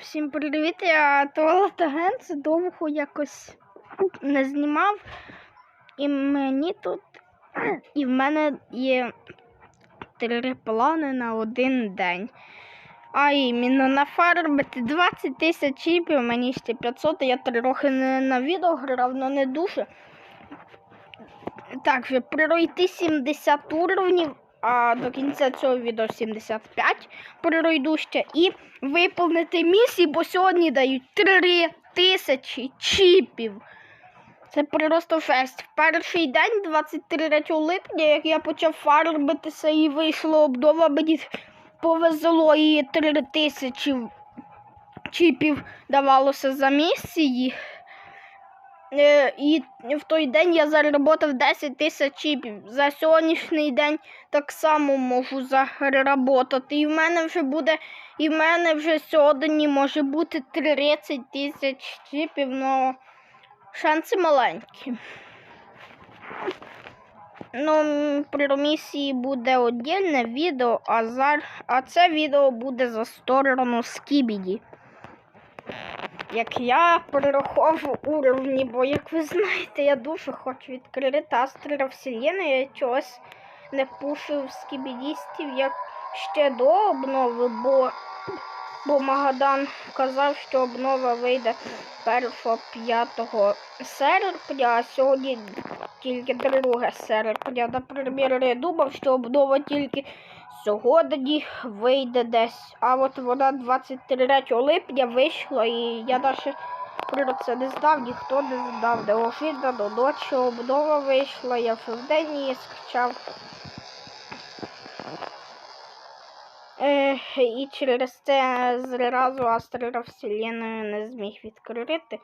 Всім привіт, я туалет агент довго якось не знімав. І мені тут, і в мене є три плани на один день. А іменно нафармити 20 тисяч чіпів, мені ще 500, я трохи не на відео грав, але не дуже. Так, пройти 70 уровнів, а до кінця цього відео 75 пройду ще і виповнити місії, бо сьогодні дають 3 тисячі чіпів. Це просто фест. Перший день, 23 липня, як я почав фармитися і вийшло обнова, мені повезло і 3 тисячі чіпів давалося за місії. Е, І в той день я заработав 10 тисяч чіпів. За сьогоднішній день так само можу заработати. І в мене вже буде, і в мене вже сьогодні може бути 30 тисяч чіпів, але шанси маленькі. Ну, про місії буде віддільне відео, а, зар... а це відео буде за сторону Скібіді. Як я перераховую уровні, бо, як ви знаєте, я дуже хочу відкрити Астрера Вселенної, я чогось не пушив скібідістів як ще до обнови, бо, бо Магадан казав, що обнова вийде 1-5 серпня, а сьогодні тільки 2 серпня. Наприклад, я думав, що обнова тільки сьогодні вийде десь. А от вона 23 липня вийшла, і я навіть про це не знав, ніхто не знав. Неожиданно ночі обнова вийшла, я вже в день її скачав. І через це зразу Астрера Вселенную не зміг відкрити.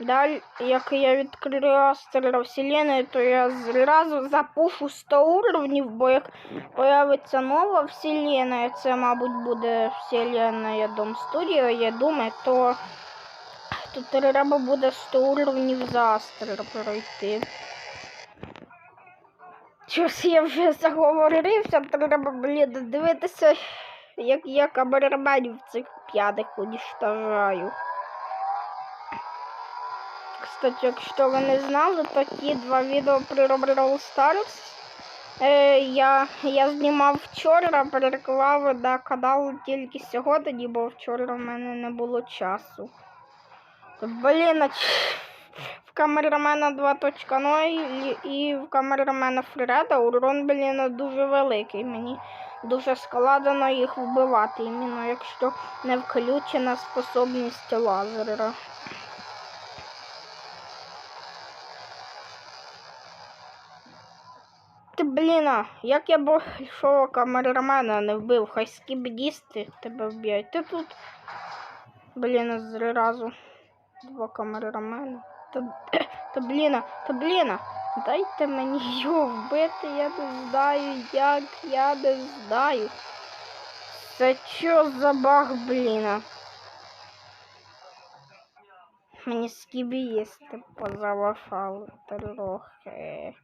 Далі, як я відкрию Астрера Вселенную, то я зразу запушу 100 уровнів, бо як появиться нова вселенная, це, мабуть, буде вселенная Дом Студіо, я думаю, то, то треба буде 100 уровнів за Астрера пройти. Щось я вже заговорився, треба, блін, дивитися, як я камераменів цих п'яних уничтожаю. Кстати, якщо ви не знали, то ті два відео про Brawl Stars е, я, я знімав вчора, переклав на канал тільки сьогодні, бо вчора в мене не було часу. Блін, а в камерамена 2.0 і- в камерамена Фреда урон, блін, дуже великий. Мені дуже складно їх вбивати, іменно якщо не включена способність лазера. Ти, блін, як я большого камерамена не вбив, хай скібдісти тебе вб'ють. Ти тут, блін, зразу два камерамена. Та, та блін, а, та блін, а, дайте мені його вбити, я не знаю, як, я не знаю. Це що за баг, блін? а? Мені скібі їсти позавашали трохи.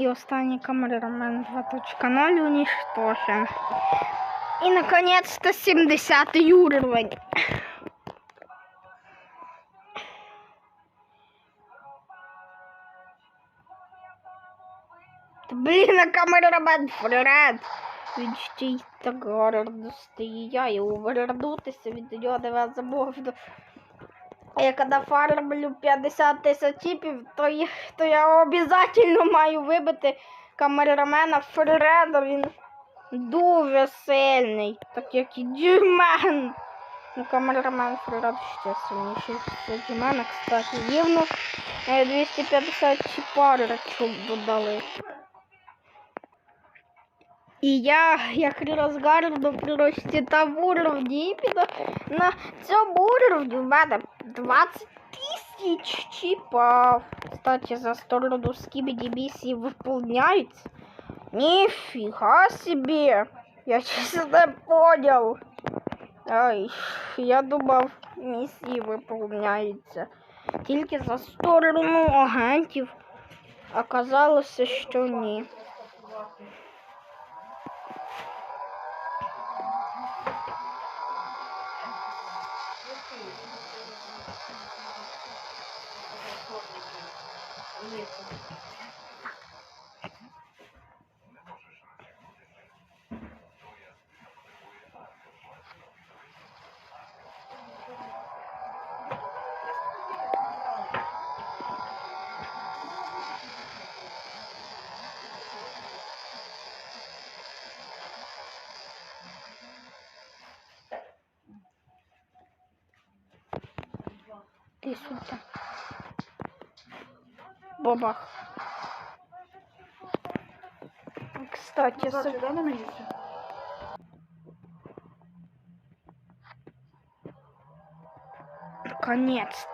И останній камерамен 2.0 уничтожен. И наконец-то 70 уровень. Блін, а камерамен Фред. Він ще й так гарно стоїть. Я його вернутися від нього не забув. А я коли фармлю 50 тисяч чіпів, то я, то я обов'язково маю вибити камерамена Фреда. Він дуже сильний, так як і Дюмен. Ну, камерамен Фред ще сильніший за Дюмена, кстати. Рівно е, 250 чіпарочок додали. І я, як розгарно проростітав уровні, і піду на цьому уровні в мене 20 тисяч чіпів. Кстати, за сторону скибіді місії виповняються. Нифига себе! Я честно понял. Ай, я думал, місії виповняються. Только за сторону агентів оказалось, что не. Thank you. Ти сюди. Бабах. Кстати, Кстати, с... да, на месте? наконец-то.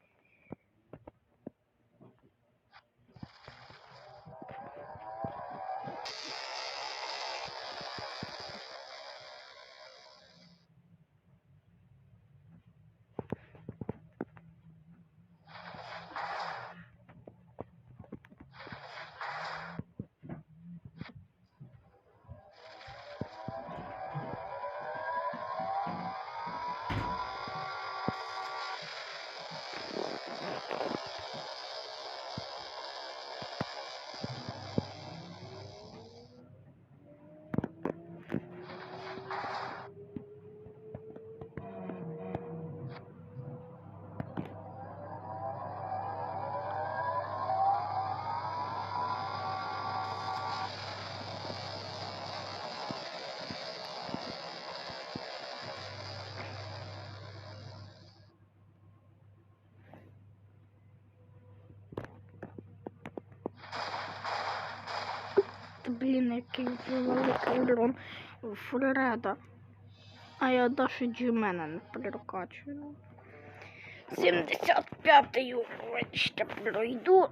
блін, який великий урон Фреда. А я навіть Джимена не прокачую. 75-й уровень ще пройду.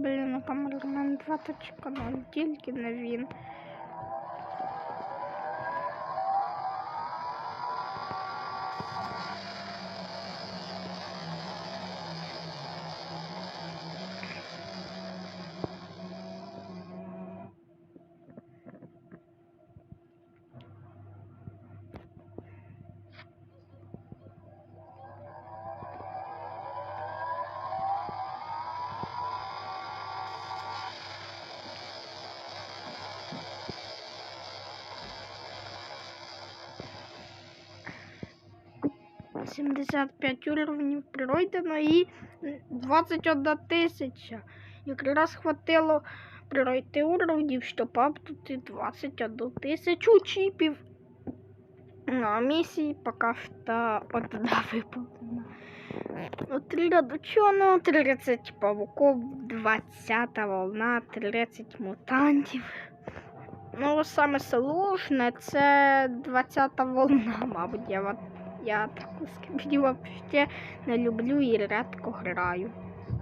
Блін, камермен 2.0, тільки не він. 75 уровнів пройдено і 21 тисяча. Якраз хватило пройти уровнів, щоб апнути 21 тисячу чіпів. Ну, а місії поки що одна виповнена. Отрядочено 30 павуков, 20 волна, 30 мутантів. Ну, саме сложне це 20 волна, мабуть. Я, я таку скибіді взагалі не люблю і рідко граю.